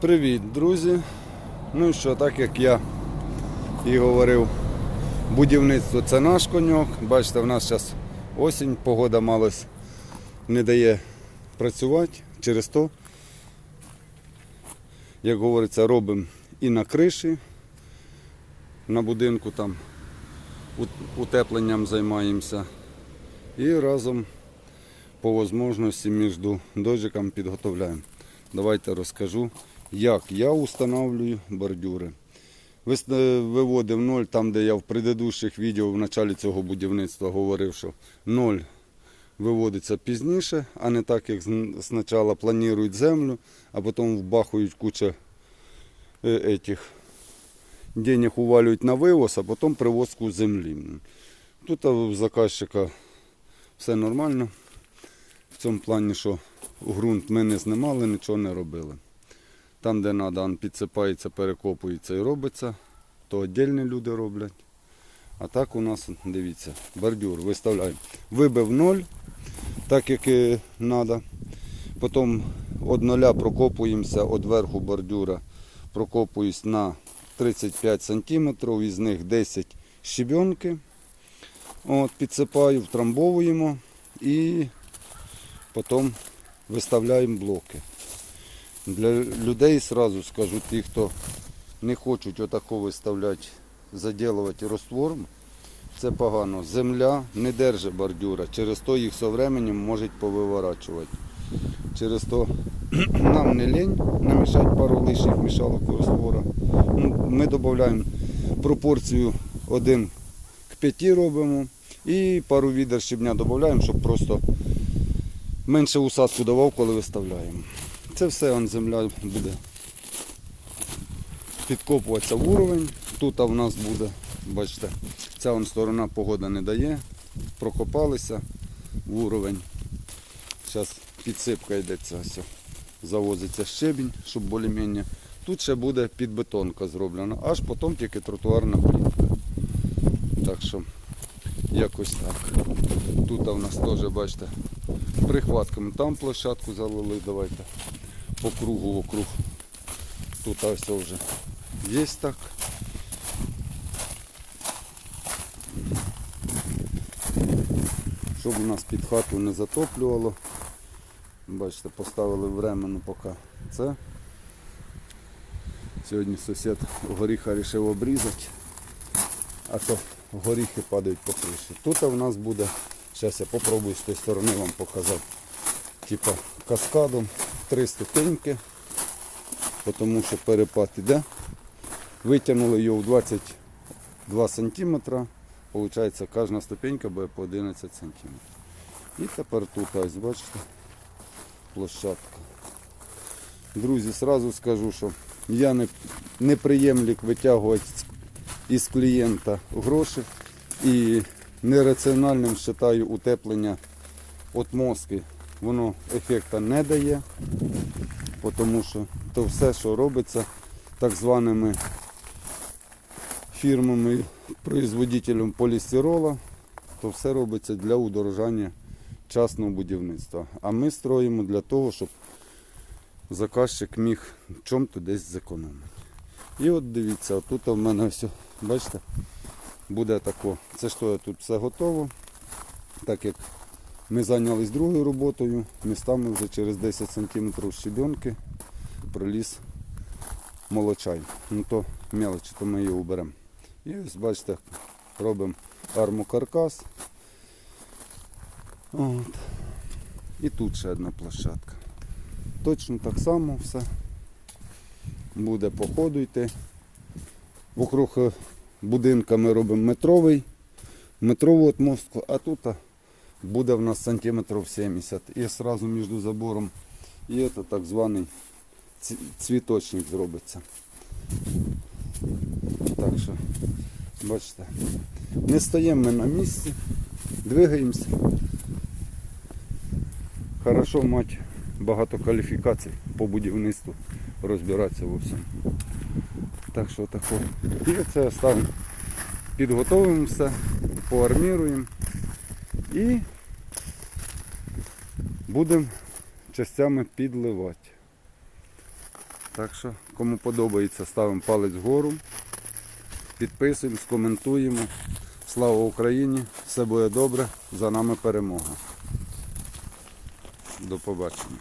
Привіт, друзі. Ну і що, так як я і говорив, будівництво це наш коньок. Бачите, в нас зараз осінь, погода малось не дає працювати. Через то, як говориться, робимо і на криші, на будинку там утепленням займаємося. І разом по можливості між дощиком підготовляємо. Давайте розкажу, як я встановлюю бордюри. Е, Виводив ноль там, де я в предыдущих відео в началі цього будівництва говорив, що ноль виводиться пізніше, а не так, як спочатку планують землю, а потім вбахують кучу е, этих денег уваluють на вивоз, а потім привозку землі. Тут у заказчика все нормально. В цьому плані, що ґрунт ми не знімали, нічого не робили. Там, де треба, підсипається, перекопується і робиться, то віддільні люди роблять. А так у нас, дивіться, бордюр виставляємо. Вибив ноль, так як і треба. Потім від нуля прокопуємося від верху бордюра, прокопуюсь на 35 см, із них 10 щебенки. От, підсипаю, втрамбовуємо і потім виставляємо блоки. Для людей сразу скажу, ті, хто не хочуть отако виставляти, заділувати роствором, це погано. Земля не держить бордюра, через то їх со временем можуть повиворачувати. Через то нам не лень намішати пару лишніх мішалок раствора. Ну, Ми додаємо пропорцію 1 к 5 робимо і пару відер щебня додаємо, щоб просто менше усадку давав, коли виставляємо. Це все он, земля буде підкопуватися в уровень. Тут в нас буде, бачите, ця вон сторона погода не дає. Прокопалися в уровень. Зараз підсипка йдеться, ось, завозиться щебінь, щоб більш-менш. Тут ще буде підбетонка зроблена, аж потім тільки тротуарна плітка. Так що якось так. Тут у нас теж, бачите, прихватками там площадку залили, давайте по кругу вокруг. Тут ось вже є так. Щоб у нас під хату не затоплювало. Бачите, поставили временно поки це. Сьогодні сусід горіха вирішив обрізати, а то горіхи падають по криші. Тут у нас буде, зараз я попробую з тієї сторони вам показати, типа каскадом три ступеньки, тому що перепад іде. Витягнули його в 22 см, виходить кожна ступенька буде по 11 см. І тепер тут ось, бачите, площадка. Друзі, сразу скажу, що я не, не приємлік витягувати із клієнта гроші і нераціональним вважаю утеплення від мозки. Воно ефекту не дає, тому що то все, що робиться так званими фірмами, производителем полістирола, то все робиться для удорожання частного будівництва. А ми строїмо для того, щоб заказчик міг в чому-то десь зекономити. І от дивіться, отут в мене все, бачите, буде тако. Це що я тут все готово. Так як ми зайнялись другою роботою, містами вже через 10 см щебенки проліз молочай. Ну то мелочі, то ми її уберемо. І ось бачите, робимо армокаркас. От. І тут ще одна площадка. Точно так само все. Буде по ходу йти. Вокруг е, будинка ми робимо метровий, метрову отмостку, а тут буде в нас сантиметрів 70. І одразу між забором і це так званий цвіточник зробиться. Так що, бачите, не стоїмо ми на місці, двигаємося. Хорошо мати багато кваліфікацій по будівництву, розбиратися во всьому. Так що тако. І це оставимо. Підготовимо все, поарміруємо і будемо частями підливати. Так що, кому подобається, ставимо палець вгору, підписуємось, коментуємо. Слава Україні! Все буде добре, за нами перемога. До побачення.